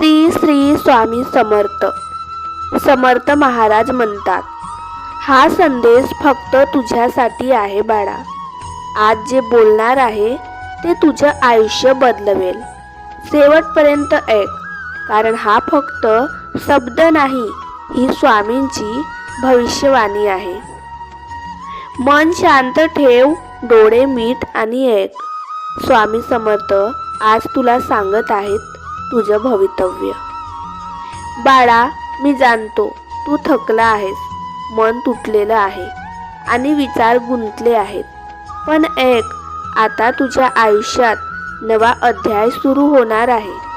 श्री श्री स्वामी समर्थ. समर्थ महाराज म्हणतात हा संदेश फक्त तुझ्यासाठी आहे बाळा. आज जे बोलणार आहे ते तुझं आयुष्य बदलवेल. शेवटपर्यंत ऐक कारण हा फक्त शब्द नाही ही स्वामींची भविष्यवाणी आहे. मन शांत ठेव डोळे मीठ आणि ऐक. स्वामी समर्थ आज तुला सांगत आहेत तुझं भवितव्य. बाळा मी जाणतो तू थकला आहेस. मन तुटलेलं आहे आणि विचार गुंतले आहेत. पण एक आता तुझ्या आयुष्यात नवा अध्याय सुरू होणार आहे.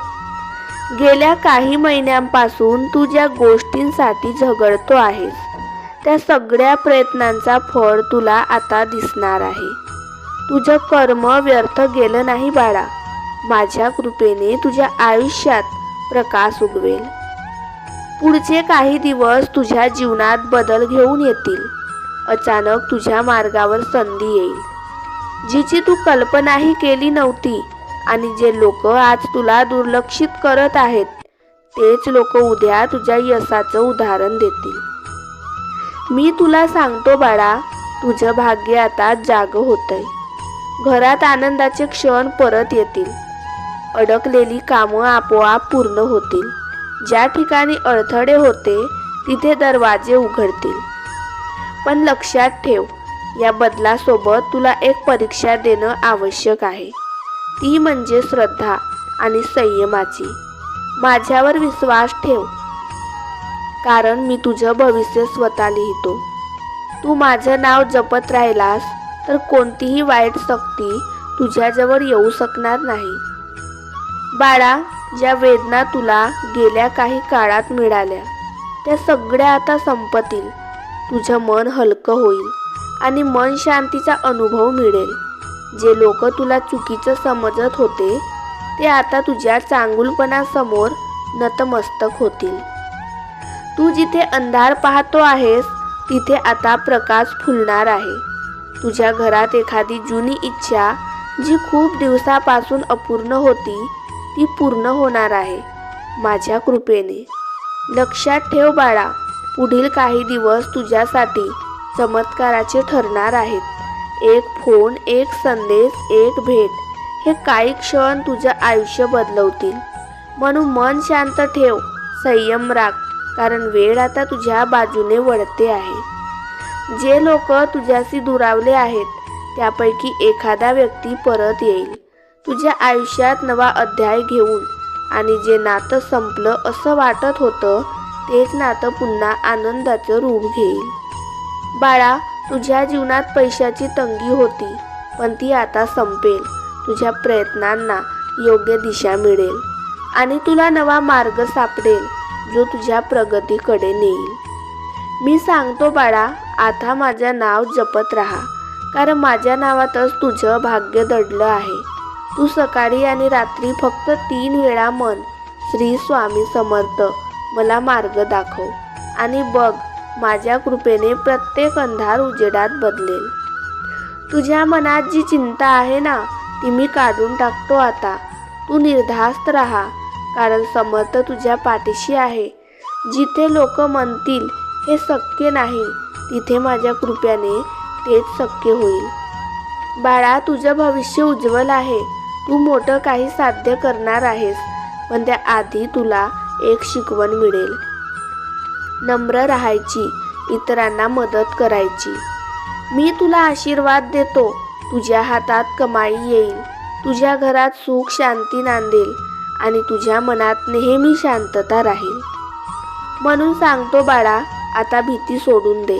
गेल्या काही महिन्यांपासून तू ज्या गोष्टींसाठी झगडतो आहेस त्या सगळ्या प्रयत्नांचा फळ तुला आता दिसणार आहे. तुझं कर्म व्यर्थ गेलं नाही बाळा. माझ्या कृपेने तुझ्या आयुष्यात प्रकाश उगवेल. पुढचे काही दिवस तुझ्या जीवनात बदल घेऊन येतील. अचानक तुझ्या मार्गावर संधी येईल. जिची तू कल्पनाही केली नव्हती आणि जे लोक आज तुला दुर्लक्षित करत आहेत तेच लोक उद्या तुझ्या यशाचं उदाहरण देतील. मी तुला सांगतो बाळा तुझं भाग्य आता जाग होतंय. घरात आनंदाचे क्षण परत येतील. अडकलेली कामं आपोआप पूर्ण होतील. ज्या ठिकाणी अडथळे होते तिथे दरवाजे उघडतील. पण लक्षात ठेव या बदलासोबत तुला एक परीक्षा देणं आवश्यक आहे. ती म्हणजे श्रद्धा आणि संयमाची. माझ्यावर विश्वास ठेव. कारण मी तुझं भविष्य स्वतः लिहितो. तू माझं नाव जपत राहिलास तर कोणतीही वाईट शक्ती तुझ्याजवळ येऊ शकणार नाही. बाळा ज्या वेदना तुला गेल्या काही काळात मिळाल्या त्या सगळ्या आता संपतील. तुझं मन हलकं होईल आणि मन शांतीचा अनुभव मिळेल. जे लोक तुला चुकीचं समजत होते ते आता तुझ्या चांगुलपणासमोर नतमस्तक होतील. तू जिथे अंधार पाहतो आहेस तिथे आता प्रकाश फुलणार आहे. तुझ्या घरात एखादी जुनी इच्छा जी खूप दिवसापासून अपूर्ण होती ती पूर्ण होणार आहे. माझ्या कृपेने. लक्षात ठेव बाळा पुढील काही दिवस तुझ्यासाठी चमत्काराचे ठरणार आहेत. एक फोन एक संदेश एक भेट हे काही क्षण तुझं आयुष्य बदलवतील. म्हणून मन शांत ठेव संयम राख कारण वेळ आता तुझ्या बाजूने वळते आहे. जे लोक तुझ्याशी दुरावले आहेत त्यापैकी एखादा व्यक्ती परत येईल. तुझ्या आयुष्यात नवा अध्याय घेऊन. आणि जे नातं संपलं असं वाटत होतं तेच नातं पुन्हा आनंदाचं रूप घेईल. बाळा तुझ्या जीवनात पैशाची तंगी होती पण ती आता संपेल. तुझ्या प्रयत्नांना योग्य दिशा मिळेल. आणि तुला नवा मार्ग सापडेल जो तुझ्या प्रगतीकडे नेईल. मी सांगतो बाळा आता माझं नाव जपत राहा कारण माझ्या नावातच तुझं भाग्य दडलं आहे. तू सकाळी आणि रात्री फक्त तीन वेळा मन श्री स्वामी समर्थ मला मार्ग दाखव आणि बघ माझ्या कृपेने प्रत्येक अंधार उजेडात बदलेल. तुझ्या मनात जी चिंता आहे ना ती मी काढून टाकतो आता. तू निर्धास्त राहा कारण समर्थ तुझ्या पाठीशी आहे. जिथे लोक म्हणतील हे शक्य नाही तिथे माझ्या कृप्याने तेच शक्य होईल. बाळा तुझं भविष्य उज्ज्वल आहे. तू मोठं काही साध्य करणार आहेस पण त्याआधी तुला एक शिकवण मिळेल. नम्र राहायची इतरांना मदत करायची. मी तुला आशीर्वाद देतो तुझ्या हातात कमाई येईल तुझ्या घरात सुख शांती नांदेल आणि तुझ्या मनात नेहमी शांतता राहील. म्हणून सांगतो बाळा आता भीती सोडून दे.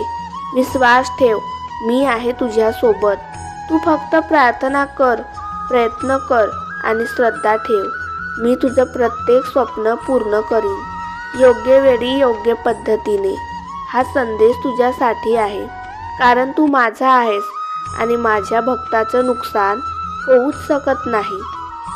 विश्वास ठेव मी आहे तुझ्यासोबत. तू फक्त प्रार्थना कर प्रयत्न कर आणि श्रद्धा ठेव. मी तुझं प्रत्येक स्वप्न पूर्ण करीन. योग्य वेळी योग्य पद्धतीने. हा संदेश तुझ्यासाठी आहे. कारण तू माझा आहेस आणि माझ्या भक्ताचं नुकसान होऊच शकत नाही.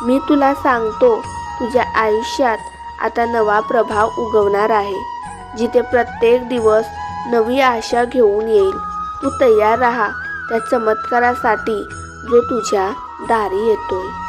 मी तुला सांगतो तुझ्या आयुष्यात आता नवा प्रभाव उगवणार आहे. जिथे प्रत्येक दिवस नवी आशा घेऊन येईल तू तयार राहा त्या चमत्कारासाठी जो तुझ्या दारी येतोय.